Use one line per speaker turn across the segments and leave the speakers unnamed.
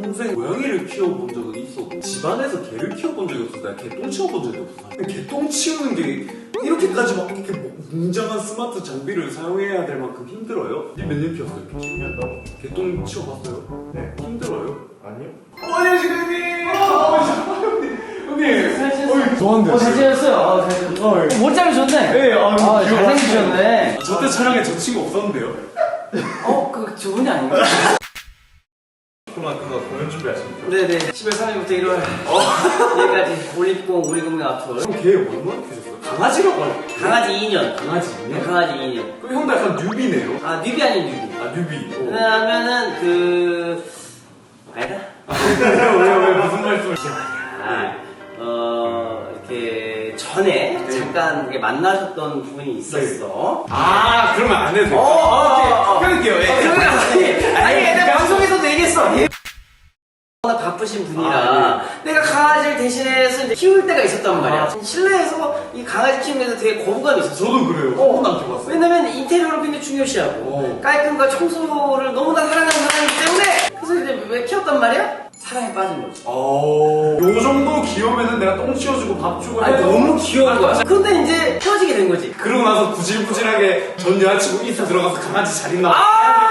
평생 고양이를 키워본 적은 있어도 집안에서 개를 키워본 적이 없어. 내가 개똥 치워본 적이 없어. 근데 개똥 치우는 게 이렇게까지 막 이렇게 뭐 웅장한 스마트 장비를 사용해야 될 만큼 힘들어요? 니몇년 키웠어요?
10년 넘어.
개똥 치워봤어요?
네.
힘들어요?
아니요?
어, 안녕하세요, 형님! 형님! 형님!
어, 잘 지냈어요? 아, 잘 지냈어요.
어, 예.
못자이 좋네.
네, 아,
아. 잘생기셨네.
저때 촬영에 저 친구 없었는데요?
어, 그, 저분이 아닌가?
코 로나 끝나고 공연 준비하십니까?
네네. 10월 3일부터 1월. 여기까지 올림픽공 우리국민 아트홀.
형걔 얼마나 키우셨어요? 강아지라고 하죠?
강아지 2년.
강아지
네, 강아지 2년.
그럼 형도 약간 뉴비네요?
아, 뉴비 아닌 뉴비.
아, 뉴비. 어.
왜냐면은, 그, 아니다.
왜, 왜, 무슨 말씀을.
아, 어, 이렇게, 전에
네.
잠깐 만나셨던 분이 있었어.
아, 그러면 안 해도 돼요?
어, 어, 어.
형
워낙 바쁘신 분이라
아,
내가 강아지를 대신해서 이제 키울 때가 있었단 말이야. 실내에서 이 강아지 키우는 데서 되게 거부감이 있었어.
저도 그래요.
어.
한 번도 안 키워봤어요.
왜냐면 인테리어를 굉장히 중요시하고
어.
깔끔과 청소를 너무나 사랑하는 사람이기 때문에 그래서 이제 왜 키웠단 말이야? 사랑에 빠진 거지.
어, 요 정도 귀여우면은 내가 똥 치워주고 밥 주고
아니
해도
너무 귀여운 거야. 근데 이제 헤어지게 된 거지.
그러고 나서 구질구질하게 전 여자친구 인스타 들어가서 강아지 잘 있나?
아!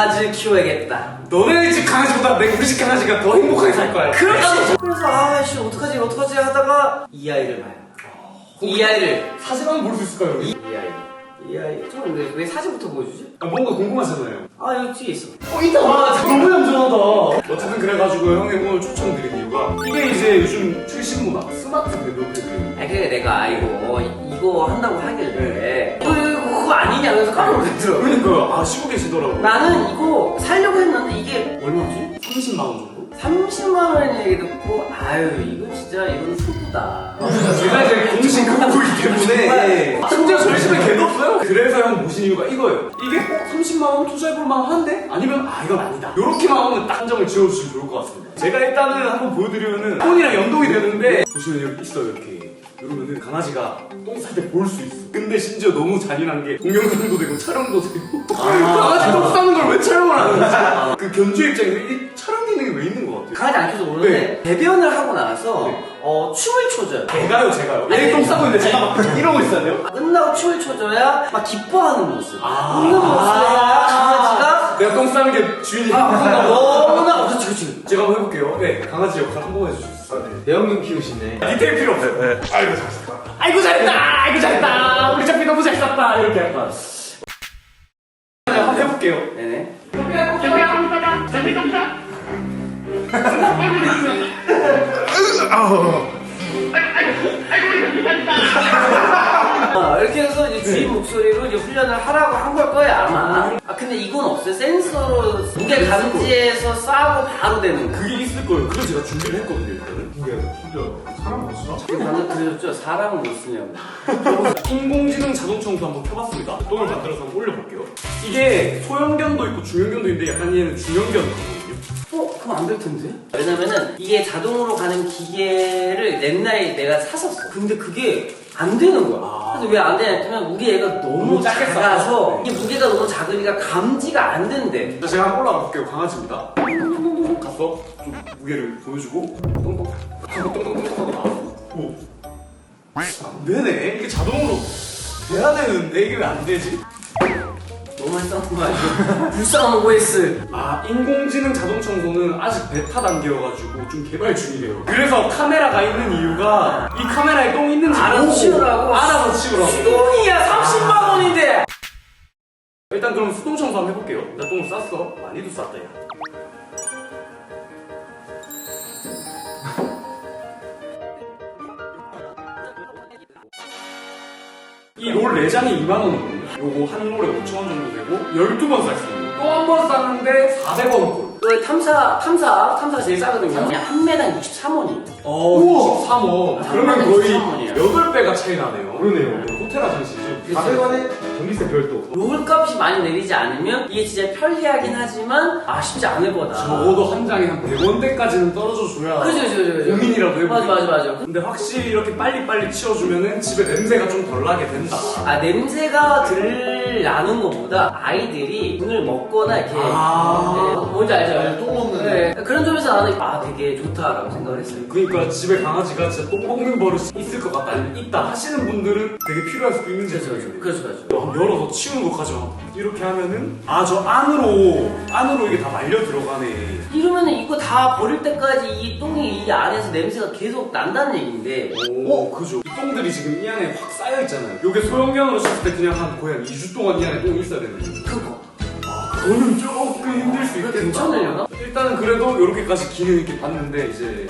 강아지를 키워야겠다.
너네 집 강아지보다 내 우리 집 강아지가 더 행복하게 살 거야.
그렇지. 그래서 아씨 어떡하지 어떡하지 하다가 이 아이를 봐요. 이 아이를
사진 한번 볼 수 있을까요?
이, 이 아이 이 아이 좀 왜, 왜 사진부터 보여주지?
아, 뭔가 궁금하잖아요.
아 여기 뒤에 있어.
어, 있다. 아, 너무 얌전하다. 어쨌든 그래가지고 형님 오늘 추천드린 이유가 이게 이제 요즘 최신 문화, 스마트 배드로그.
아 그래 내가 이거 이거 한다고 하길래 너 이거 그거 아니냐 그래서 깜짝 놀랐더라고.
그러니까요. 아, 쉬고 계시더라고요.
나는 이거 살려고 했는데 이게 얼마지?
30만 원 정도?
30만 원 얘기 듣고 아유 이거 진짜 이건 후보다.
제가 이제 공신 그거이기 때문에 심지어 저희 집에 개도 없어요. 그래서 형 모신 이유가 이거예요. 이게 어, 30만 원 투자해볼 만한데? 아니면 아 이건 아니다. 이렇게만 하면 딱 한정을 지어주시면 좋을 것 같습니다. 제가 일단은 한번 보여드리면은 폰이랑 연동이 되는데 보시면 여기 있어요 이렇게. 이러면은 강아지가 똥쌀때 볼 수 있어. 근데 심지어 너무 잔인한 게 동영상도 되고 촬영도 되고 강아지 똥 싸는 걸 왜 촬영을 하는 거지? 그 견주 입장에서 이 촬영 기능이 왜 있는 것 같아요?
강아지 안 키워서 모르는데 배변을 하고 나서
네.
어, 춤을 춰줘요.
제가요 제가요. 얘똥 싸고 있는데 제가 막 이러고 있어야 돼요?
끝나고 춤을 춰줘야 막 기뻐하는 모습.
아.
웃는 모습이야 강아지가
내가 똥 싸는 게 주인이
아, 너무나 그렇지 그렇지.
제가 한번 해볼게요. 네, 강아지 역할 한 번 해주실 수 있어요?
대형님 키우시네.
디테일 필요 없어요. 네. 아이고 잘했다. 아이고 잘했다. 아이고 잘했다. 우리 잡비 너무 잘 쌌다. 이렇게 약간. 네, 한번 해볼게요.
네네. 아, 이 렇게 해서 이제 주인 목소리로 이제 훈련을 하라고 한 걸 거야 아마. 아 근데 이건 없어요. 센서로 무게 감지해서 싸고 바로 되는 거.
그게 있을 거예요. 그래서 제가 준비를 했거든요, 일단은.
이게 진짜 사람 없어?
방금 들으셨죠? 사람은 못 쓰냐고.
인공지능 자동 청소 한번 켜봤습니다. 똥을 만들어서 한번 올려볼게요. 이게 소형견도 있고 중형견도 있는데 약간 얘는 중형견이거든요.
어? 그럼 안 될 텐데? 왜냐면은 이게 자동으로 가는 기계를 옛날에 내가 샀었어. 근데 그게 안 되는 거야.
아.
그래서 왜 안 되냐 했더니 무게가 너무
너무 작게
작아서
쌌어.
이게 무게가 너무 작으니까 감지가 안 된대.
자, 제가 한번 올라가 볼게요. 강아지입니다. 가서 좀 무게를 보여주고 똥똥 똥똥똥똥 하고 나와서 오. 안 되네. 이게 자동으로 돼야 되는데 이게 왜 안 되지?
많이 싸운 거 아니야? 불쌍한 OS.
아 인공지능 자동 청소는 아직 베타 단계여가지고 좀 개발 중이래요. 그래서 카메라가 있는 이유가 이 카메라에 똥 있는지
알아서
보고
치우라고?
알아서 치우라고.
수동이야 30만 원인데.
일단 그럼 수동 청소 한번 해볼게요. 나 똥을 쌌어. 많이도 쌌다 야. 이 롤 4장이 2만 원이거든요. 요거 한 롤에 5천원 정도 되고 12번 쌀수 있는 또한 번 쌌는데 400원 꼴.
그 탐사 탐사 탐사가 제일 싸거든요. 그냥 한 매당 63원이.
어, 23원. 그러면 거의
23원 이야.
8배가 차이 나네요.
그러네요.
호텔 아저씨죠?
400원에
전기세 별도.
롤값이 많이 내리지 않으면 이게 진짜 편리하긴 하지만 아쉽지 않을 거다.
적어도 한 장에 한 100원대까지는 떨어져 줘야
그죠, 그죠, 그죠, 그죠.
고민이라도 해보고
맞아, 맞아, 맞아.
근데 확실히 이렇게 빨리빨리 치워주면은 집에 냄새가 좀 덜 나게 된다
아 냄새가 들 나는 것보다 아이들이 눈을 먹거나 이렇게
아.
네, 뭔지 알죠?
네, 똥 먹는
네, 그런 점에서 나는 아 되게 좋다라고 생각을 했어요.
그러니까 집에 강아지가 진짜 똥 먹는 버릇이 있을 것 같다 아니면 있다 하시는 분들은 되게 필요할 수도 있는지
그렇죠,
모르겠네요.
그렇죠, 그렇죠.
야, 열어서 치우는 것까지 막 이렇게 하면은 아 저 안으로 안으로 이게 다 말려 들어가네.
이러면은 이거 다 버릴 때까지 이 똥이 이 안에서 냄새가 계속 난다는 얘기인데.
오 그죠. 이 똥들이 지금 이 안에 확 쌓여 있잖아요. 요게 소형견으로 쳤을 때 그냥 한 거의 한 2주 동안 이 안에 똥이 있어야 되는 거죠.
그거.
그거는 조금 힘들 수 있겠다.
괜찮으려나?
일단은 그래도 이렇게까지 기능 있게 봤는데 이제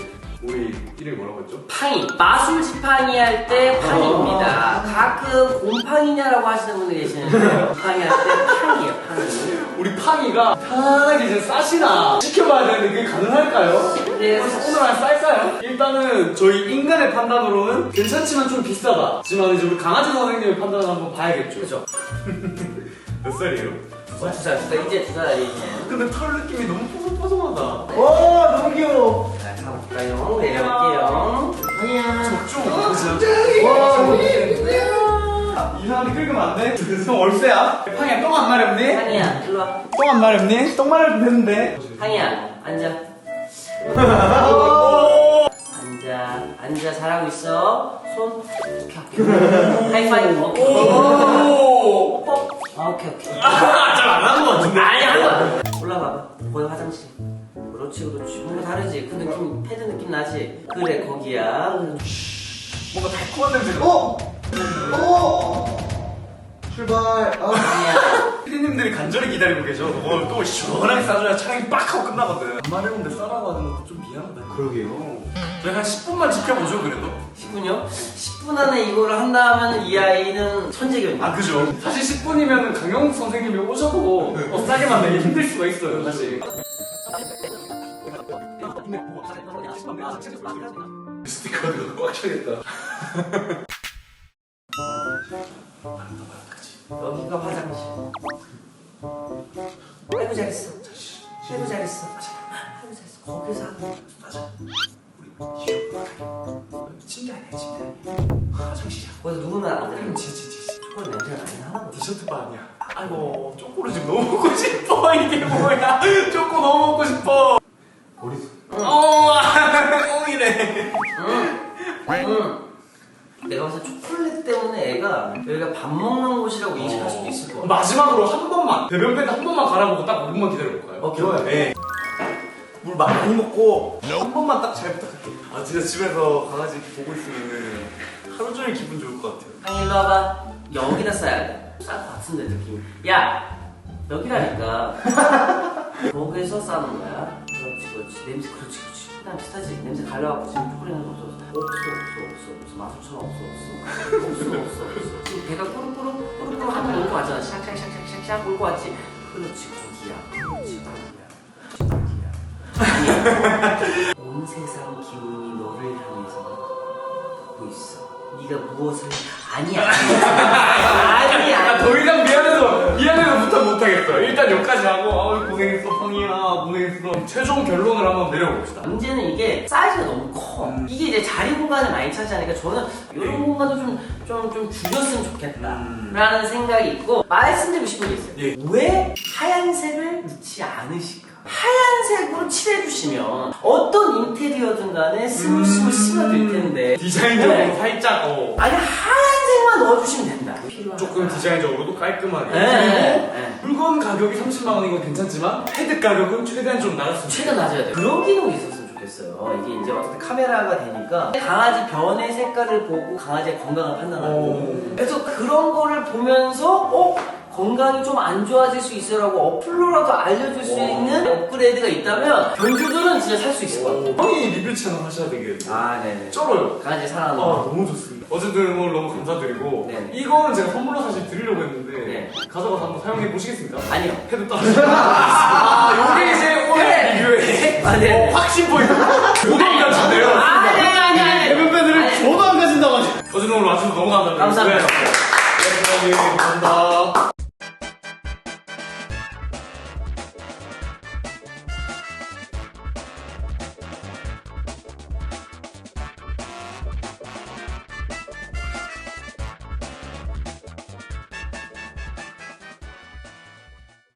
우리 이름이 뭐라고 했죠?
팡이 마술 지팡이 할 때 팡입니다. 가끔 곰팡이냐라고 하시는 분들 계시는데 곰팡이 할 때 팡이에요 팡이.
우리 팡이가 편하게 이제 싸시나 시켜봐야 되는데 그게 가능할까요?
네.
오늘 한 쌀까요? 일단은 저희 인간의 판단으로는 괜찮지만 좀 비싸다. 하지만 이제 우리 강아지 선생님의 판단을 한번 봐야겠죠.
그죠?
몇 살이에요?
어, 두 살, 이제 두 살이네.
근데 털 느낌이 너무 뽀송뽀송하다.
와 너무 귀여워.
자, 가볼까요? 내려볼게요.
아니야.
좀 진짜.
와 이상하게 긁으면 안 돼? 형 월세야?
팡이야 똥 안 마렵니?
항이야, 일로 와.
똥 안 마렵니? 똥 마렵면 되는데.
항이야, 앉아. 앉아, 앉아, 잘하고 있어. 손, 오케이. 하이파이브, 오케이.
오!
뽀뽀. 아, 오케이, 오케이.
잘안 하는 것 같은데?
아니, 한 번. 올라가봐. 거기 화장실. 그렇지, 그렇지. 뭔가 다르지? 그 느낌, 패드 느낌 나지? 그래, 거기야.
뭔가 달콤한 냄새가.
어? 어? 출발. 아.
아니야.
피디님들이 간절히 기다리고 계셔. 오늘 또 시원하게 싸줘야 촬영이 빡 하고 끝나거든. 안 마려운데 싸라고 하는 것도 좀 미안하다.
그러게요.
저희 한 10분만 지켜보죠, 그래도.
10분요? 10분 안에 이거를 한다 하면 이 아이는 천재견이야.
아 그죠 사실 10분이면 강영욱 선생님이 오셔도 어, 싸게만 내기 힘들 수가 있어요 사실 스티커도 꽉 차겠다
여기가 화장실. 아이고 잘했어. 아이고 잘했어. 아이고 잘했어. 거기서 하고.
침대 아니야 침대 화장실이야
거기서 누구나 안 돼.
지지지
초콜릿 냄새가 나나 보다.
디저트 바 아니야 아이고 초코를 지금 너무 먹고 싶어 이게 뭐야 초코 너무 먹고 싶어
어디서?
어 꽁이래
응. 내가 봤을 때 초콜릿 때문에 애가 여기가 밥 먹는 곳이라고 인식할 수도 있을 것 같아.
마지막으로 한 번만 배변 밴드 한 번만 갈아보고 딱 5분만 기다려볼까요?
오케이, 오케이.
네.
물 많이 먹고 한 번만 딱 잘 부탁할게.
아 진짜 집에서 강아지 보고 있으면 하루 종일 기분 좋을 것 같아요
형이 일로 와봐. 여기다 써야 돼. 쌀것 같은데 느낌. 야 여기라니까. 거기서 싸는 거야. 그렇지 그렇지. 냄새 그렇지 그렇지. 그다음 비슷하지. 냄새 갈려갖고 지금 초콜릿은 없어 없어 없어 없어 없어 마술처럼 없어 없어 없어 없어 없어. 지금 배가 꾸룩꾸룩 꾸룩꾸룩 한번 놀고 왔잖아. 샥샥샥샥샥 놀고 왔지. 그렇지 거기야. 그렇지 온 세상 기운이 너를 향해서 가고 있어. 네가 무엇을 아니야. 아니야.
아, 더 이상 미안해서 미안해서 부탁 못하겠어. 일단 여기까지 하고 아 고생했어 펑이야 고생했어. 최종 결론을 한번 내려봅시다.
문제는 이게 사이즈가 너무 커. 이게 이제 자리 공간을 많이 차지하니까 저는 이런 공간도 좀, 좀, 좀 줄였으면 좋겠다라는 생각이 있고 말씀드리고 싶은 게 있어요.
예.
왜 하얀색을 넣지 않으실까? 하얀색으로 칠해주시면 어떤 인테리어든 간에 스물스물 스며들 텐데
디자인적으로
네.
살짝 어
아니 하얀색만 넣어주시면 된다.
조금 디자인적으로도 깔끔하게.
네, 네, 네.
그리고 물건 가격이 30만 원인 건 괜찮지만 헤드 가격은 최대한 좀 낮았으면
최대한 낮아야 돼. 그런 기능이 있었으면 좋겠어요. 이게 이제 어쨌든 카메라가 되니까 강아지 변의 색깔을 보고 강아지의 건강을 판단하고
오.
그래서 그런 거를 보면서 어? 건강이 좀 안 좋아질 수 있어라고 어플로라도 알려줄 수
오.
있는 업그레이드가 있다면 견주들은 진짜 살 수 있을 것 같아요.
펑이 리뷰 채널 하셔야 되겠네요.
아, 네네.
쩔어요.
강아지
아
사랑하는 거.
너무 좋습니다. 어쨌든 오늘 너무 감사드리고
네.
이거는 제가 선물로 사실 드리려고 했는데
네.
가져가서 한번 사용해 보시겠습니까?
아니요.
헤드 떨어지고 아 요게 이제 오늘
네.
리뷰의
아, 네.
어, 확신 포인트 고정감 진데요
아니, 아니, 아니, 아니.
해변밴드를
아니.
저도 안 가진다고 하지.
어쨌든 오늘 와주셔서 너무 감사드리고
감사합니다.
네. 감사합니다.